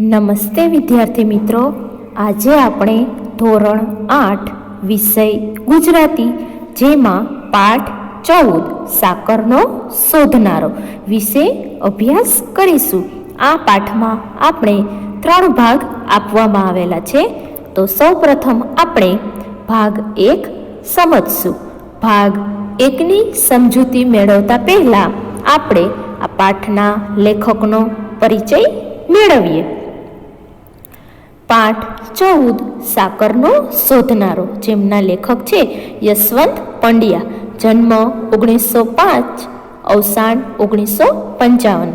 નમસ્તે વિદ્યાર્થી મિત્રો. આજે આપણે ધોરણ આઠ વિષય ગુજરાતી, જેમાં પાઠ ચૌદ, સાકરનો શોધનારો વિશે અભ્યાસ કરીશું. આ પાઠમાં આપણે ત્રણ ભાગ આપવામાં આવેલા છે. તો સૌપ્રથમ આપણે ભાગ એક સમજશું. ભાગ એકની સમજૂતી મેળવતા પહેલાં આપણે આ પાઠના લેખકનો પરિચય મેળવીએ. પાઠ ચૌદ સાકરનો શોધનારો, જેમના લેખક છે યશવંત પંડ્યા. જન્મ ઓગણીસો પાંચ, અવસાન ઓગણીસો પંચાવન.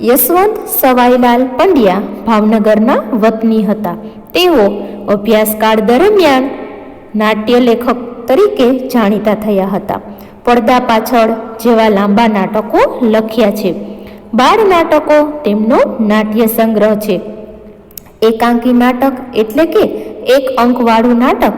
યશવંત સવાઈલાલ પંડ્યા ભાવનગરના વતની હતા. તેઓ અભ્યાસકાળ દરમિયાન નાટ્ય લેખક તરીકે જાણીતા થયા હતા. પડદા પાછળ જેવા લાંબા નાટકો લખ્યા છે. બાળ નાટકો તેમનો નાટ્ય સંગ્રહ છે. એકાંકી નાટક એટલે કે એક અંકવાળું નાટક?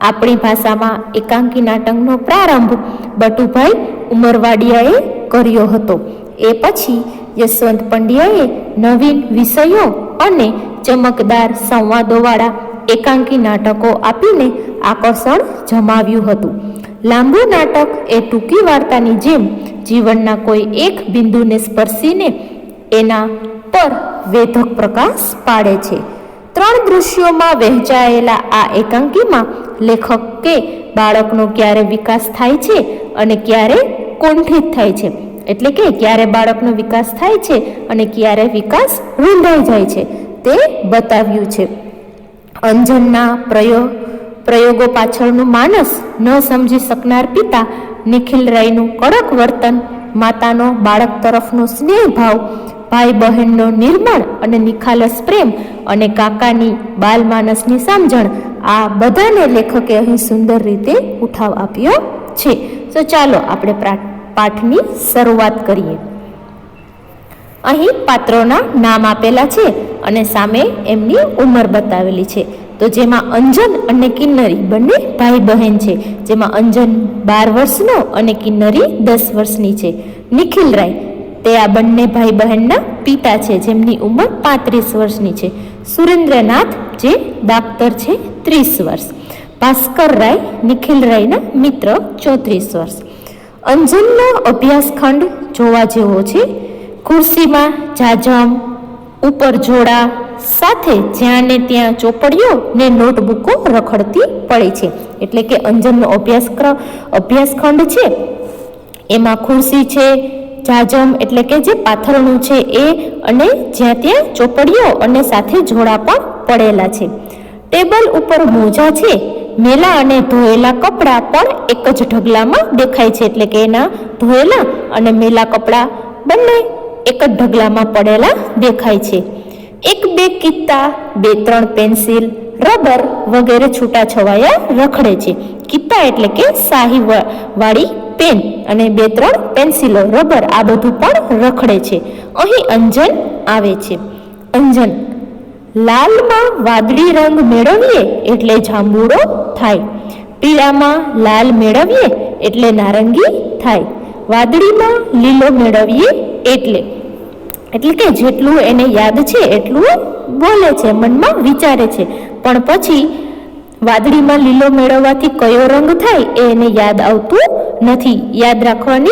આપણી ભાષામાં એકાંકી નાટકનો પ્રારંભ બટુભાઈ ઉમરવાડિયાએ કર્યો હતો. એ પછી યશવંત પંડ્યાએ નવીન વિષયો અને ચમકદાર સંવાદોવાળા એકાંકી નાટકો આપીને આકર્ષણ જમાવ્યું હતું. લાંબુ નાટક એ ટૂંકી વાર્તાની જેમ જીવનના કોઈ એક બિંદુને સ્પર્શીને એના પર વેધક પ્રકાશ પાડે છે. ત્રણ દૃશ્યોમાં વહેંચાયેલા આ એકાંકીમાં લેખક કે બાળકનો ક્યારે વિકાસ થાય છે અને ક્યારે કુંઠિત થાય છે. એટલે કે ક્યારે બાળકનો વિકાસ થાય છે અને ક્યારે વિકાસ રૂંધાઈ જાય છે. તે બતાવ્યું છે. અંજનના પ્રયોગ પ્રયોગો પાછળનું માનસ ન સમજી શકનાર પિતા નિખિલ રાયનું કડક વર્તન, માતાનો બાળક તરફનો સ્નેહ ભાવ ભાઈ બહેનનો નિર્મળ અને નિખાલસ પ્રેમ અને કાકાની બાલમાનસની સમજણ આ બધાને લેખકે અહીં સુંદર રીતે ઉઠાવ આપ્યો છે. તો ચાલો આપણે પાઠની શરૂઆત કરીએ. અહીં પાત્રોના નામ આપેલા છે અને સામે એમની ઉંમર બતાવેલી છે. તો જેમાં અંજન અને કિન્નરી બંને ભાઈ બહેન છે. જેમાં અંજન બાર વર્ષનો અને કિન્નરી દસ વર્ષની છે. નિખિલ રાય તે આ બંને ભાઈ બહેનના પિતા છે, જેમની ઉંમર પાંત્રીસ વર્ષની છે. સુરેન્દ્રનાથ, જે ડાક્ટર છે, ત્રીસ વર્ષ. ભાસ્કર રાય, નિખિલ રાયના મિત્ર, ચોત્રીસ વર્ષ. અંજનનો અભ્યાસખંડ જોવા જેવો છે. ખુરશીમાં જાજમ ઉપર જોડા સાથે જ્યાં ને ત્યાં ચોપડીઓ ને નોટબુકો રખડતી પડે છે. એટલે કે અંજનનો અભ્યાસક્રમ અભ્યાસખંડ છે. એમાં ખુરશી છે જાજમ એટલે કે જે પાથરણું છે એ અને જ્યાં ત્યાં ચોપડીઓ અને સાથે જોડા પણ પડેલા છે. ટેબલ ઉપર મોજા છે, મેલા અને ધોયેલા કપડાં પણ એક જ ઢગલામાં દેખાય છે એટલે કે એના ધોયેલા અને મેલા કપડાં બંને એક જ ઢગલામાં પડેલા દેખાય છે. એક, બે કિત્તા બે, ત્રણ પેન્સિલ, રબર વગેરે છૂટાછવાયા રખડે છે. કિત્તા એટલે કે શાહી વાળી પેન અને બે ત્રણ પેન્સિલો, રબર આ બધું પણ રખડે છે. અહીં અંજન આવે છે. અંજન, લાલમાં વાદળી રંગ મેળવીએ એટલે જાંબુડો થાય. પીળામાં લાલ મેળવીએ એટલે નારંગી થાય. વાદળીમાં લીલો મેળવીએ એટલે. એટલે કે જેટલું એને યાદ છે, એટલું બોલે છે, મનમાં વિચારે છે. પણ પછી વાદળીમાં લીલો મેળવવાથી કયો રંગ થાય એ એને યાદ આવતું નથી. યાદ રાખવાની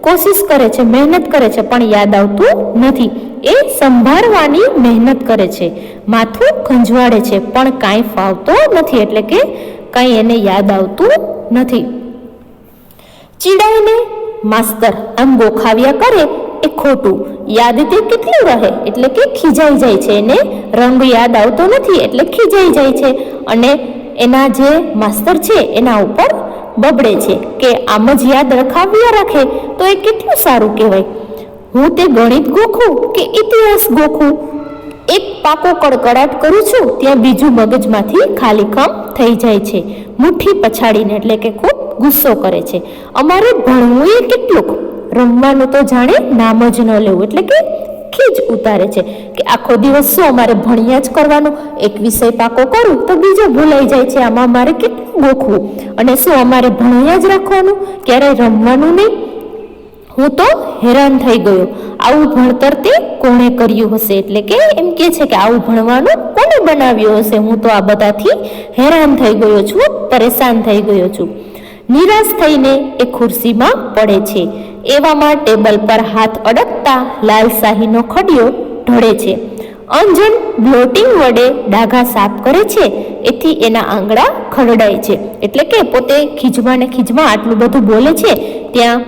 કોશિશ કરે છે, મહેનત કરે છે, પણ યાદ આવતું નથી. એ સંભાળવાની મહેનત કરે છે. માથું ખંજવાડે છે, પણ કાંઈ ફાવતો નથી, એટલે કે કાંઈ એને યાદ આવતું નથી. ચીડાઈને માસ્તર આમ ગોખાવ્યા કરે એ ખોટું. યાદ તે કેટલું રહે, એટલે કે ખીજાઈ જાય છે. એને રંગ યાદ આવતો નથી, એટલે ખીજાઈ જાય છે. અને એના જે માસ્તર છે, એના ઉપર બબડે છે કે આમ જ યાદ રખાવ્યા રાખે તો એ કેટલું સારું કહેવાય. હું તે ગણિત ગોખું કે ઇતિહાસ ગોખું? એક પાકો કડકડાટ કરું છું ત્યાં બીજું મગજમાંથી ખાલીખમ થઈ જાય છે. મુઠ્ઠી પછાડીને એટલે કે ખૂબ ગુસ્સો કરે છે. અમારે ભણવું એ કેટલુંક રમવાનું તો જાણે નામ જ ન લેવું એટલે કે ખીજ ઉતારે છે કે આખો દિવસ શું અમારે ભણ્યા જ કરવાનું? એક વિષય પાકો કરું તો બીજો ભૂલાઈ જાય છે. આમાં અમારે કેટલું ગોખવું? અને શું અમારે ભણ્યા જ રાખવાનું? ક્યારેય રમવાનું નહીં? હું તો હેરાન થઈ ગયો. આવું ભણતર તે કોણે કર્યું હશે? એટલે કે એમ કે છે કે આવું ભણવાનું કોને બનાવ્યું હશે? હું તો આ બધાથી હેરાન થઈ ગયો છું, પરેશાન થઈ ગયો છું. નિરાશ થઈને એ ખુરશીમાં પડે છે. એવામાં ટેબલ પર હાથ અડકતા લાલ શાહીનો ખડિયો ઢળે છે. અંજન બ્લોટિંગ વડે ડાઘા સાફ કરે છે. એથી એના આંગળા ખરડાય છે. એટલે કે પોતે ખીજમાં ને ખીજમાં આટલું બધું બોલે છે. ત્યાં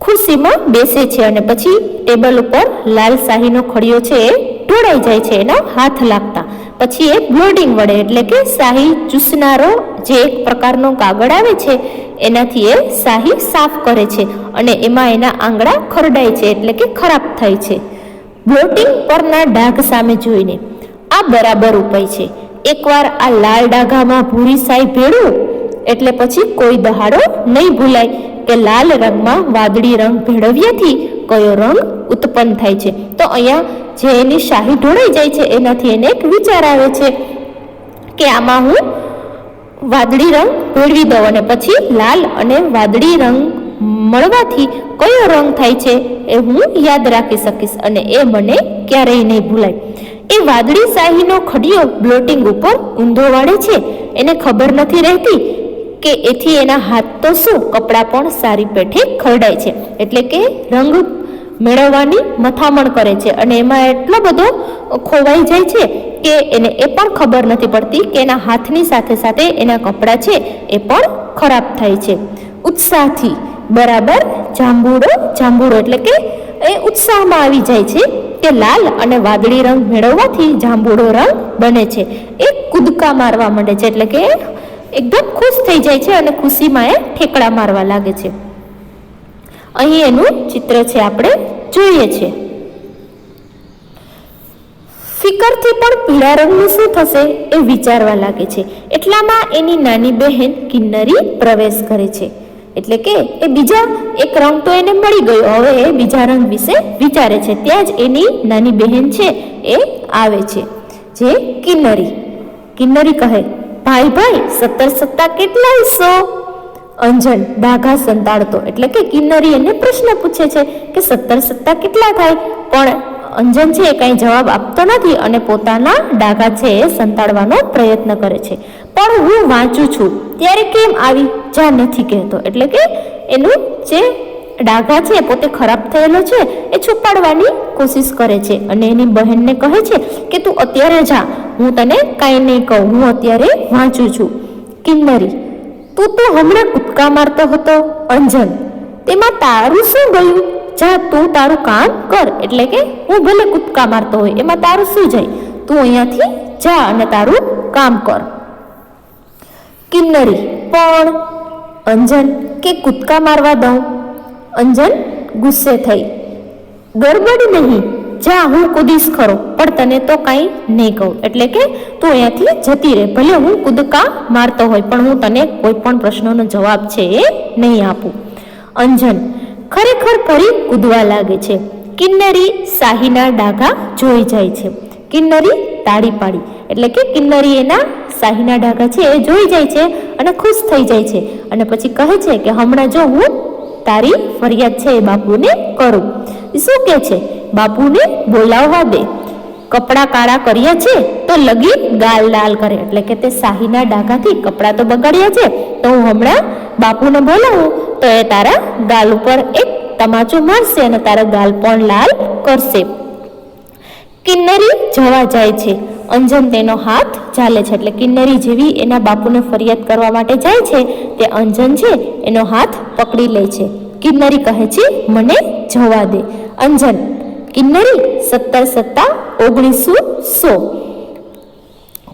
ખુરશીમાં બેસે છે અને પછી ટેબલ ઉપર લાલ શાહીનો ખડિયો છે એ ઢોળાઈ જાય છે. એના હાથ લાગતા પછી એ બ્લોડિંગ વડે, એટલે કે શાહી ચૂસનારો જે એક પ્રકારનો કાગળ આવે છે, એનાથી એ શાહી સાફ કરે છે અને એમાં એના આંગળા ખરડાય છે, એટલે કે ખરાબ થાય છે. બ્લોટિંગ પરના ડાઘ સામે જોઈને આ બરાબર ઉપાય છે. એકવાર આ લાલ ડાઘામાં ભૂરી સાઈ ભેળવું એટલે પછી કોઈ દહાડો નહીં ભૂલાય. કે લાલ રંગમાં વાદળી રંગ ભેળવ્યાથી કયો રંગ ઉત્પન્ન થાય છે? તો અહીંયા જે એની શાહી ઢોળાઈ જાય છે, એનાથી એને એક વિચાર આવે છે કે આમાં હું વાદળી રંગ ભેળવી દઉં અને પછી લાલ અને વાદળી રંગ મળવાથી કયો રંગ થાય છે એ હું યાદ રાખી શકીશ અને એ મને ક્યારેય નહીં ભૂલાય. એ વાદળી શાહીનો ખડિયો બ્લોટિંગ ઉપર ઊંધો વાળે છે. એને ખબર નથી રહેતી કે એથી એના હાથ તો શું? કપડાં પણ સારી પેઠે ખરડાય છે. એટલે કે રંગ મેળવવાની મથામણ કરે છે. અને એમાં એટલો બધો ખોવાઈ જાય છે કે એને એ પણ ખબર નથી પડતી કે એના હાથની સાથે સાથે એના કપડાં છે એ પણ ખરાબ થાય છે. ઉત્સાહથી. બરાબર? જાંબુડો જાંબુડો. એટલે કે એ ઉત્સાહમાં આવી જાય છે કે લાલ અને વાદળી રંગ મેળવવાથી જાંબુડો રંગ બને છે. એ કૂદકા મારવા માંડે છે. એટલે કે એકદમ ખુશ થઈ જાય છે અને ખુશીમાં એ ઠેકડા મારવા લાગે છે. અહીં એનું ચિત્ર છે આપણે જોઈએ છે. ફિકરથી પણ પીળા રંગનું શું થશે એ વિચારવા લાગે છે. એટલામાં એની નાની બહેન કિન્નરી પ્રવેશ કરે છે. એટલે કે એ બીજા એક રંગ તો એને મળી ગયો. હવે એ બીજા રંગ વિશે વિચારે છે. ત્યાં જ એની નાની બહેન છે એ આવે છે. જે કિન્નરી. કિન્નરી કહે ભાઈ ભાઈ, સત્તર સત્તા કેટલા સો અંજન ડાઘા સંતાડતો. એટલે કે કિન્નરી એને પ્રશ્ન પૂછે છે કે સત્તર સત્તા કેટલા થાય? પણ અંજન છે એ કાંઈ જવાબ આપતો નથી અને પોતાના ડાઘા છે એ સંતાડવાનો પ્રયત્ન કરે છે. પણ હું વાંચું છું. ત્યારે કેમ આવી? જા નથી કહેતો. એટલે કે એનું જે ડાઘા છે, પોતે ખરાબ થયેલો છે, એ છુપાડવાની કોશિશ કરે છે. અને એની બહેનને કહે છે કે, તું અત્યારે જા, હું તને કાંઈ નહીં કહું, હું અત્યારે વાંચું છું. કિન્નરી, તું તો હમણાં કૂદકા મારતો હતો, અંજન. તેમાં તારું શું ગયું? જા, તું તારું કામ કર. એટલે કે, હું ભલે કૂદકા મારતો હોય, એમાં તારું શું જાય? તું અહીંયાથી જા અને તારું કામ કર. કિન્નરી, પણ અંજન, કે કૂદકા મારવા દઉં? અંજન ગુસ્સે થઈ. ગરબડ નહીં, જા હું કૂદીશ ખરો, પણ તને તો કાંઈ નહીં કહું. એટલે કે તું અહીંયાથી જતી રહે, ભલે હું કૂદકા મારતો હોય, પણ હું તને કોઈ પણ પ્રશ્નોનો જવાબ છે એ નહીં આપું. અંજન, ખરેખર ફરી કૂદવા લાગે છે. કિન્નરી શાહીના ડાઘા જોઈ જાય છે. કિન્નરી તાળી પાડી. એટલે કે કિન્નરી એના શાહીના ડાઘા છે, એ જોઈ જાય છે અને ખુશ થઈ જાય છે. અને પછી કહે છે કે, હમણાં જો હું તારી ફરિયાદ છે એ બાપુને કરું. શું કે છે? બાપુને બોલાવવા દે. કપડાં કાળા કર્યા છે તો લગી ગાલ લાલ કરે. એટલે કે તે શાહીના ડાઘાથી કપડાં તો બગાડ્યા છે. તો હું હમણાં બાપુને બોલાવું. તો એ તારા ગાલ ઉપર એક તમાચો મારશે અને તારા ગાલ પણ લાલ કરશે. કિન્નરી જવા જાય છે. અંજન તેનો હાથ ચાલે છે એટલે કિન્નરી જેવી એના બાપુને ફરિયાદ કરવા માટે જાય છે તે અંજન છે એનો હાથ પકડી લે છે. કિન્નરી કહે છે, મને જવા દે. અંજન, કિન્નરી, સત્તર સત્તા ઓગણીસો સો.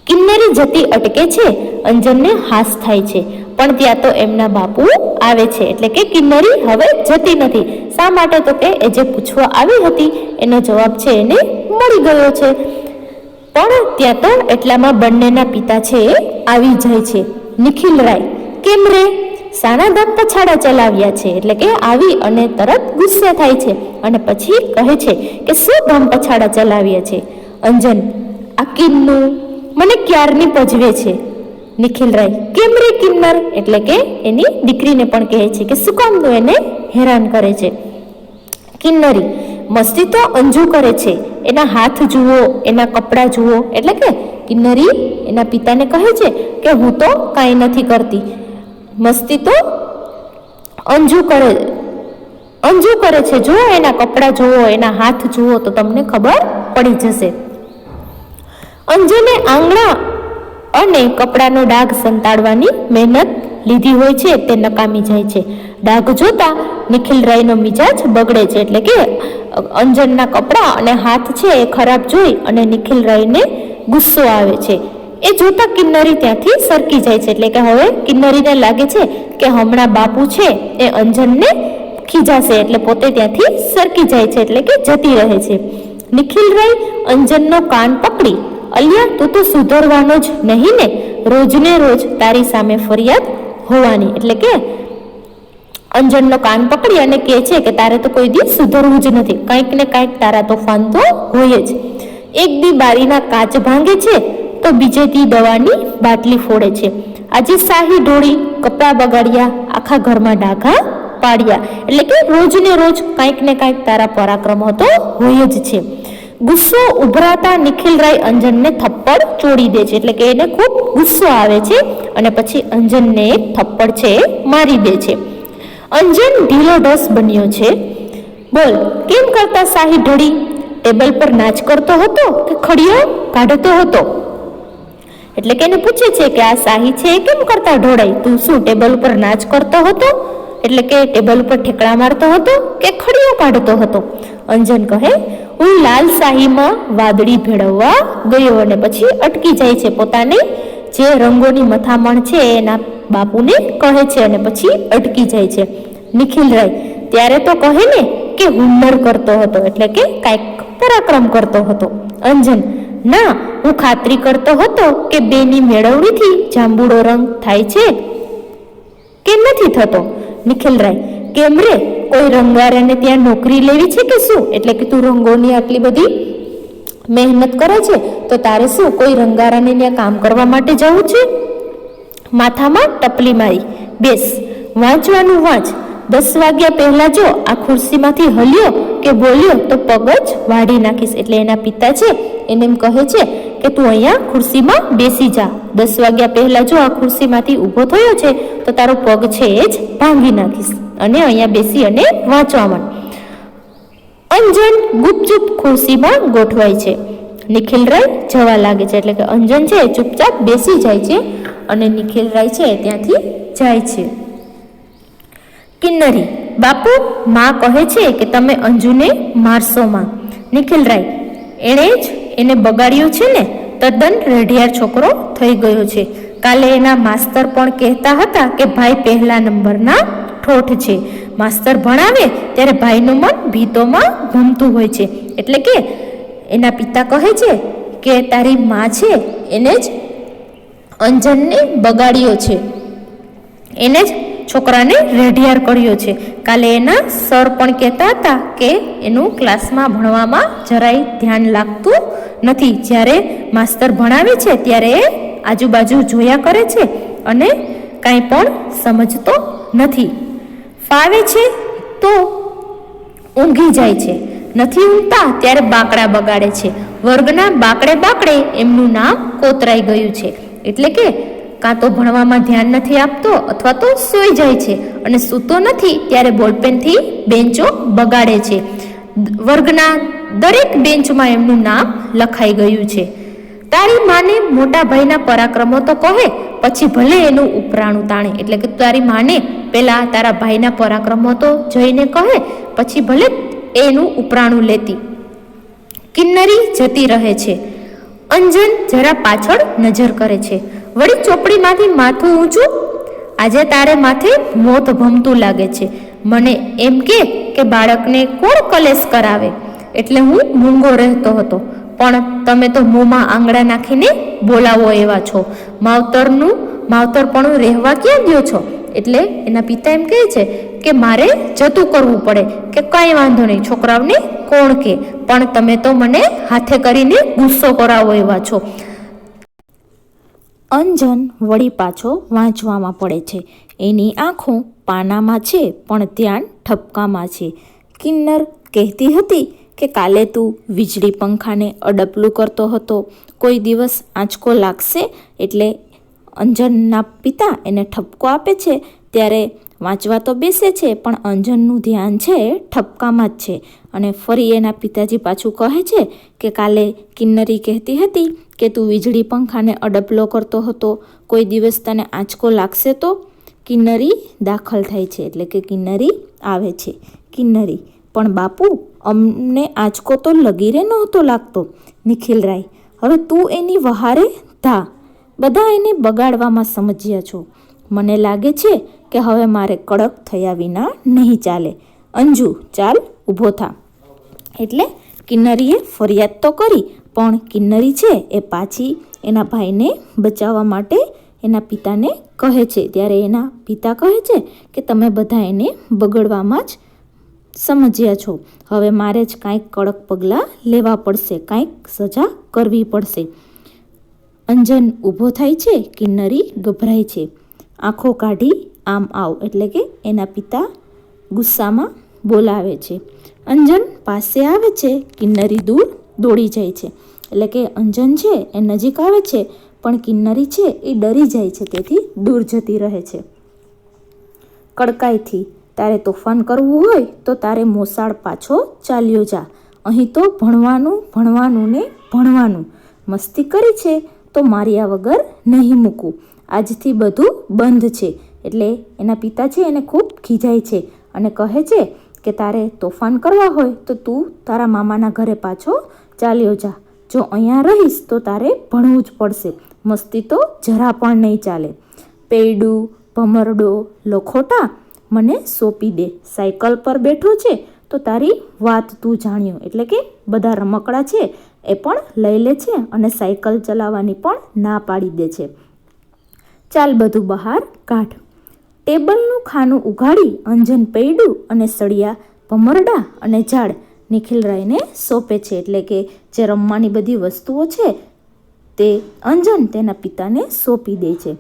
કિન્નરી જતી અટકે છે, અંજનને હાસ થાય છે. પણ ત્યાં તો એમના બાપુ આવે છે એટલે કે કિન્નરી હવે જતી નથી. શા માટે તો કે એ જે પૂછવા આવી હતી એનો જવાબ છે એને મળી ગયો છે. પણ ત્યાં તો એટલામાં બંનેના પિતા છે એ આવી જાય છે. નિખિલ રાય, કેમ રે? સાના દામ પછાડા ચલાવ્યા છે, એટલે કે આવી અને તરત ગુસ્સે થાય છે અને પછી કહે છે કે શું ધામ પછાડા ચલાવ્યા છે? અંજન, આ કિન્નું મને ક્યારની પજવે છે? નિખિલ રાય, કેમ રે કિન્નર? એટલે કે એની દીકરીને પણ કહે છે કે શું કામનું એને હેરાન કરે છે? કિન્નરી મસ્તી તો અંજુ કરે છે. એના હાથ જુઓ, એના કપડાં જુઓ. એટલે કે કિન્નરી એના પિતાને કહે છે કે હું તો કાંઈ નથી કરતી. મસ્તી તો અંજુ કરે અંજુ કરે છે. જુઓ, એના કપડાં જુઓ, એના હાથ જુઓ તો તમને ખબર પડી જશે. અંજુને આંગણા અને કપડાનો ડાઘ સંતાડવાની મહેનત લીધી હોય છે. તે નકામી જાય છે. ડાઘ જોતા નિખિલ રાયનો મિજાજ બગડે છે. એટલે કે અંજનના કપડાં અને હાથ છે એ ખરાબ જોઈ અને નિખિલ રાયને ગુસ્સો આવે છે. એ જોતા કિન્નરી ત્યાંથી સરકી જાય છે. એટલે કે હવે કિન્નરીને લાગે છે કે હમણાં બાપુ છે એ અંજનને ખીજાશે. એટલે પોતે ત્યાંથી સરકી જાય છે. એટલે કે જતી રહે છે. નિખિલ રાય અંજનનો કાન પકડી. અલિયા, તું તો સુધરવાનો જ નહીં ને. રોજને રોજ તારી સામે ફરિયાદ હોવાની. એટલે કે અંજનનો કાન પકડી અને કહે છે કે તારે તો કોઈ દી સુધરવું જ નથી. કંઈક ને કંઈક તારા તોફાન તો હોય જ. એક દી બારીના કાચ ભાંગે છે તો બીજે દી દવાની બાટલી ફોડે છે. આજે શાહી ઢોળી, કપડાં બગાડ્યા, આખા ઘરમાં ડાઘા પાડ્યા. એટલે કે રોજ ને રોજ કંઈક ને કંઈક તારા પરાક્રમો તો હોય જ છે. ગુસ્સો ઉભરાતા નિખિલ રાય અંજનને થપ્પડ ચોડી દે છે. એટલે કે એને ખૂબ ગુસ્સો આવે છે અને પછી અંજનને થપ્પડ છે મારી દે છે. અંજન ઢીલો ઢસ બન્યો છે. બોલ, કેમ કરતા શાહી ઢળી? ટેબલ પર નાચ કરતો હતો કે ખડીયો કાઢતો હતો? એટલે કે એને પૂછે છે કે આ શાહી છે, કેમ કરતા ઢોળાય તું શું ટેબલ ઉપર નાચ કરતો હતો? એટલે કે ટેબલ ઉપર ઠેકડા મારતો હતો કે ખડીયો કાઢતો હતો? અંજન કહે, હું લાલ શાહીમાં વાદળી ભેળવવા ગયો અને પછી અટકી જાય છે પોતાને. જે રંગોની મથામણ છે એના બાપુને કહે છે અને પછી અટકી જાય છે. નિખિલ રાય, ત્યારે તો કહે ને કે હુન્નર કરતો હતો, એટલે કે કાંઈક પરાક્રમ કરતો હતો. અંજન, ના, હું ખાતરી કરતો હતો કે બેની મેળવણીથી જાંબુડો રંગ થાય છે. કે નથી થતો? નિખિલ રાય, કેમ રે? કોઈ રંગારાને ત્યાં નોકરી લેવી છે કે શું? એટલે કે તું રંગોની આટલી બધી મહેનત કરે છે, તો તારે શું, કોઈ રંગારાને ત્યાં કામ કરવા માટે જવું છે? માથામાં ટપલી મારી, બેસ, વાંચવાનું વાંચ. દસ વાગ્યા પહેલા જો આ ખુરશીમાંથી હલ્યો કે બોલ્યો, તો પગ જ વાઢી નાખીશ. એટલે એના પિતા છે, એને એમ કહે છે કે તું અહીંયા ખુરશીમાં બેસી જા. દસ વાગ્યા પહેલા જો આ ખુરશીમાંથી ઊભો થયો છે, તો તારો પગ છે એ જ ભાંગી નાખીશ. અને અહીંયા બેસી અને વાંચવા માંડ. અંજન ગુપચુપ ખુરશીમાં ગોઠવાય છે. નિખિલ રાય જવા લાગે છે એટલે કે અંજન છે ચૂપચાપ બેસી જાય છે અને નિખિલ રાય છે ત્યાંથી જાય છે. કિન્નરી, બાપુ માં કહે છે કે તમે અંજુને મારશો માં. નિખિલ રાય એણે જ એને બગાડ્યો છે ને, તદ્દન રેઢિયાર છોકરો થઈ ગયો છે. કાલે એના માસ્તર પણ કહેતા હતા કે ભાઈ પહેલા નંબરના ઠોઠ છે. માસ્તર ભણાવે ત્યારે ભાઈનું મન ભીતોમાં ઘૂમતું હોય છે. એટલે કે એના પિતા કહે છે કે તારી મા છે, એને જ અંજનને બગાડ્યો છે. એને જ છોકરાને રેઢિયાર કર્યો છે. કાલે એના સર પણ કહેતા હતા કે એનું ક્લાસમાં ભણવામાં જરાય ધ્યાન લાગતું નથી. જ્યારે માસ્તર ભણાવે છે ત્યારે એ આજુબાજુ જોયા કરે છે અને કાંઈ પણ સમજતો નથી. ફાવે છે, તો ઊંઘી જાય છે. નથી ઊંઘતા, ત્યારે બાંકડા બગાડે છે. વર્ગના બાકડે બાકડે એમનું નામ કોતરાઈ ગયું છે. એટલે કે, કાં તો ભણવામાં ધ્યાન નથી આપતો, અથવા તો સૂઈ જાય છે અને સૂતો નથી, ત્યારે બોલપેનથી બેન્ચો બગાડે છે. વર્ગના દરેક બેન્ચમાં એમનું નામ લખાઈ ગયું છે. તારી માને મોટા ભાઈના પરાક્રમો તો કહે, પછી ભલે એનું ઉપરાણું તાણે. એટલે કે તારી માને પેલા તારા ભાઈના પરાક્રમો તો જઈને કહે, પછી ભલે એનું ઉપરાણું લેતી. કિન્નરી જતી રહે છે. અંજન જરા પાછળ નજર કરે છે. વળી ચોપડીમાંથી માથું ઊંચું? આજે તારે માથે મોત ભમતું લાગે છે. મને એમ કે કે બાળકને કોણ કલેશ કરાવે? એટલે હું મૂંગો રહેતો હતો. પણ તમે તો મોંમાં આંગળા નાખીને બોલાવો એવા છો. માવતરનું, માવતરપણું રહેવા ક્યાં ગયો છો? એટલે એના પિતા એમ કહે છે કે મારે જતું કરવું પડે, કે કાંઈ વાંધો નહીં, છોકરાઓને કોણ કે? પણ તમે તો મને હાથે કરીને ગુસ્સો કરાવો એવા છો. અંજન વળી પાછો વાંચવામાં પડે છે. એની આંખો પાનામાં છે, પણ ધ્યાન ઠપકામાં છે. કિન્નર કહેતી હતી કે કાલે તું વીજળી પંખાને અડપલું કરતો હતો. કોઈ દિવસ આંચકો લાગશે એટલે અંજનના પિતા એને ઠપકો આપે છે. ત્યારે વાંચવા તો બેસે છે, પણ અંજનનું ધ્યાન છે ઠપકામાં જ છે. અને ફરી એના પિતાજી પાછું કહે છે કે કાલે કિન્નરી કહેતી હતી કે તું વીજળી પંખાને અડપલો કરતો હતો. કોઈ દિવસ તને આંચકો લાગશે તો? કિન્નરી દાખલ થાય છે, એટલે કે કિન્નરી આવે છે. કિન્નરી. પણ બાપુ અમને આંચકો તો લગીરે નહોતો લાગતો, નિખિલ રાય. હવે તું એની વહારે ધા બધા એને બગાડવામાં સમજ્યા છો. મને લાગે છે કે હવે મારે કડક થયા વિના નહીં ચાલે. અંજુ, ચાલ, ઊભો થા. એટલે કિન્નરીએ ફરિયાદ તો કરી, પણ કિન્નરી છે એ પાછી એના ભાઈને બચાવવા માટે એના પિતાને કહે છે. ત્યારે એના પિતા કહે છે કે તમે બધા એને બગડવામાં જ સમજ્યા છો. હવે મારે જ કાંઈક કડક પગલાં લેવા પડશે, કાંઈક સજા કરવી પડશે. અંજન ઊભો થાય છે કિન્નરી ગભરાય છે? આંખો કાઢી આમ આવ, એટલે કે એના પિતા ગુસ્સામાં બોલાવે છે. અંજન પાસે આવે છે કિન્નરી દૂર દોડી જાય છે? એટલે કે અંજન છે એ નજીક આવે છે, પણ કિન્નરી છે એ ડરી જાય છે, તેથી દૂર જતી રહે છે. કડકાઈથી તારે તોફાન કરવું હોય તો તારે મોસાળ પાછો ચાલ્યો જા. અહીં તો ભણવાનું ભણવાનું ને ભણવાનું. મસ્તી કરી છે તો માર્યા વગર નહીં મૂકું. આજથી બધું બંધ છે. એટલે એના પિતા છે એને ખૂબ ખીજાય છે અને કહે છે કે તારે તોફાન કરવા હોય તો તું તારા મામાના ઘરે પાછો ચાલ્યો જા. જો અહીંયા રહીશ તો તારે ભણવું જ પડશે. મસ્તી તો જરા પણ નહીં ચાલે. પેડું ભમરડો, લખોટા મને સોંપી દે. સાયકલ પર બેઠો છે તો તારી વાત તું જાણ્યો. એટલે કે બધા રમકડા છે એ પણ લઈ લે છે અને સાયકલ ચલાવવાની પણ ના પાડી દે છે. ચાલ બધું બહાર કાઢ. ટેબલનું ખાનું ઉઘાડી, અંજન પૈડું અને સળિયા, ભમરડા અને ઝાડ નિખિલરાયને સોંપે છે. એટલે કે જે રમવાની બધી વસ્તુઓ છે તે અંજન તેના પિતાને સોંપી દે છે.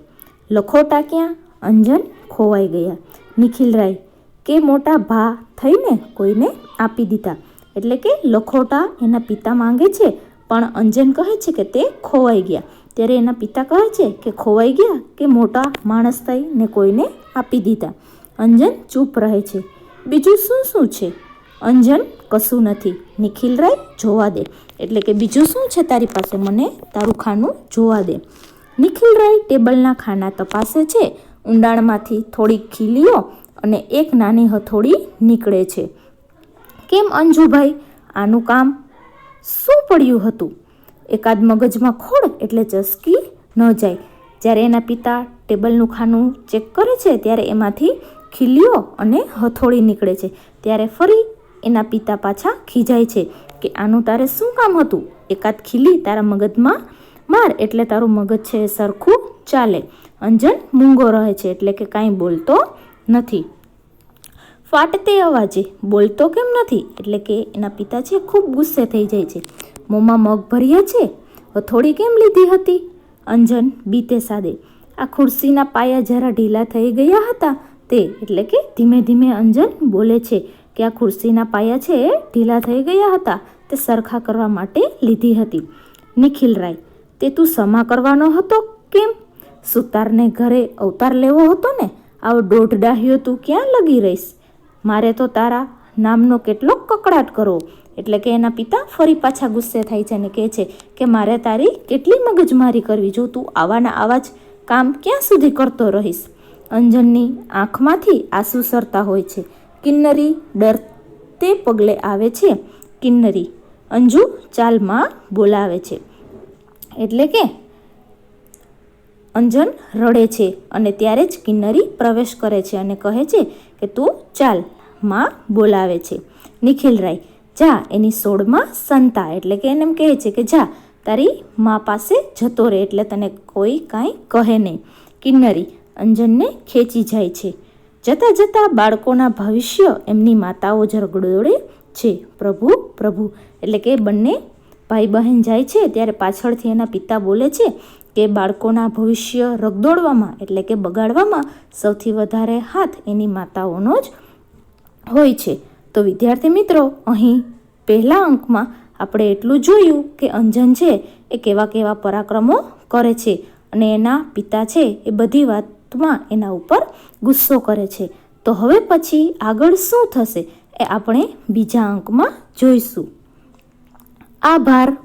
લખોટા ક્યાં? અંજન ખોવાઈ ગયા. નિખિલરાય કે મોટા ભા થઈને કોઈને આપી દીધા. એટલે કે લખોટા એના પિતા માંગે છે, પણ અંજન કહે છે કે તે ખોવાઈ ગયા. ત્યારે એના પિતા કહે છે કે ખોવાઈ ગયા કે મોટા માણસ થઈને કોઈને આપી દીધા. અંજન ચૂપ રહે છે. બીજું શું શું છે? અંજન કશું નથી. નિખિલરાય જોવા દે. એટલે કે બીજું શું છે તારી પાસે? મને તારું ખાનું જોવા દે. નિખિલરાય ટેબલના ખાના તપાસે છે. ઊંડાણમાંથી થોડીક ખીલીઓ અને એક નાની હથોડી નીકળે છે. કેમ અંજુભાઈ? આનું કામ શું પડ્યું હતું? એકાદ મગજમાં ખોડ એટલે ચસકી ન જાય. જ્યારે એના પિતા ટેબલનું ખાનું ચેક કરે છે, ત્યારે એમાંથી ખીલીઓ અને હથોડી નીકળે છે. ત્યારે ફરી એના પિતા પાછા ખીજાય છે કે આનું તારે શું કામ હતું? એકાદ ખીલી તારા મગજમાં માર એટલે તારું મગજ છે સરખું ચાલે. અંજન મૂંગો રહે છે એટલે કે કાંઈ બોલતો નથી. ફાટતે અવાજે, બોલતો કેમ નથી? એટલે કે એના પિતા છે ખૂબ ગુસ્સે થઈ જાય છે. મોંમાં મગ ભર્યા છે? થોડી કેમ લીધી હતી? અંજન બીતે સાદે. આ ખુરશીના પાયા જરા ઢીલા થઈ ગયા હતા તે, એટલે કે ધીમે ધીમે અંજન બોલે છે કે આ ખુરશીના પાયા છે એ ઢીલા થઈ ગયા હતા, તે સરખા કરવા માટે લીધી હતી. નિખિલ રાય, તે તું સમા કરવાનો હતો કેમ? સુતારને ઘરે અવતાર લેવો હતો ને, આવો દોઢ ડાહ્યો તું ક્યાં લગી રહીશ? મારે તો તારા નામનો કેટલો કકડાટ કરવો. એટલે કે એના પિતા ફરી પાછા ગુસ્સે થાય છે અને કહે છે કે મારે તારી કેટલી મગજમારી કરવી, જો તું આવાના આવા જ કામ ક્યાં સુધી કરતો રહીશ? અંજનની આંખમાંથી આંસુ સરતા હોય છે. કિન્નરી ડર તે પગલે આવે છે. કિન્નરી અંજુ ચાલમાં બોલાવે છે. એટલે કે અંજન રડે છે અને ત્યારે જ કિન્નરી પ્રવેશ કરે છે અને કહે છે કે, તું ચાલ. માં બોલાવે છે. નિખિલ રાય, જા, એની સોળમાં સંતા. એટલે કે એને એમ કહે છે કે, જા, તારી મા પાસે જતો રહે એટલે તને કોઈ કાંઈ કહે નહીં. કિન્નરી અંજનને ખેંચી જાય છે. જતાં જતાં બાળકોના ભવિષ્ય એમની માતાઓ જરગડોળે છે. પ્રભુ પ્રભુ. એટલે કે બંને ભાઈ બહેન જાય છે. ત્યારે પાછળથી એના પિતા બોલે છે કે બાળકોના ભવિષ્ય રગદોડવામાં એટલે કે બગાડવામાં સૌથી વધારે હાથ એની માતાઓનો જ હોય છે. તો વિદ્યાર્થી મિત્રો, અહીં પહેલા અંકમાં આપણે એટલું જોયું કે અંજન છે એ કેવા કેવા પરાક્રમો કરે છે અને એના પિતા છે એ બધી વાતમાં એના ઉપર ગુસ્સો કરે છે. તો હવે પછી આગળ શું થશે એ આપણે બીજા અંકમાં જોઈશું. આભાર.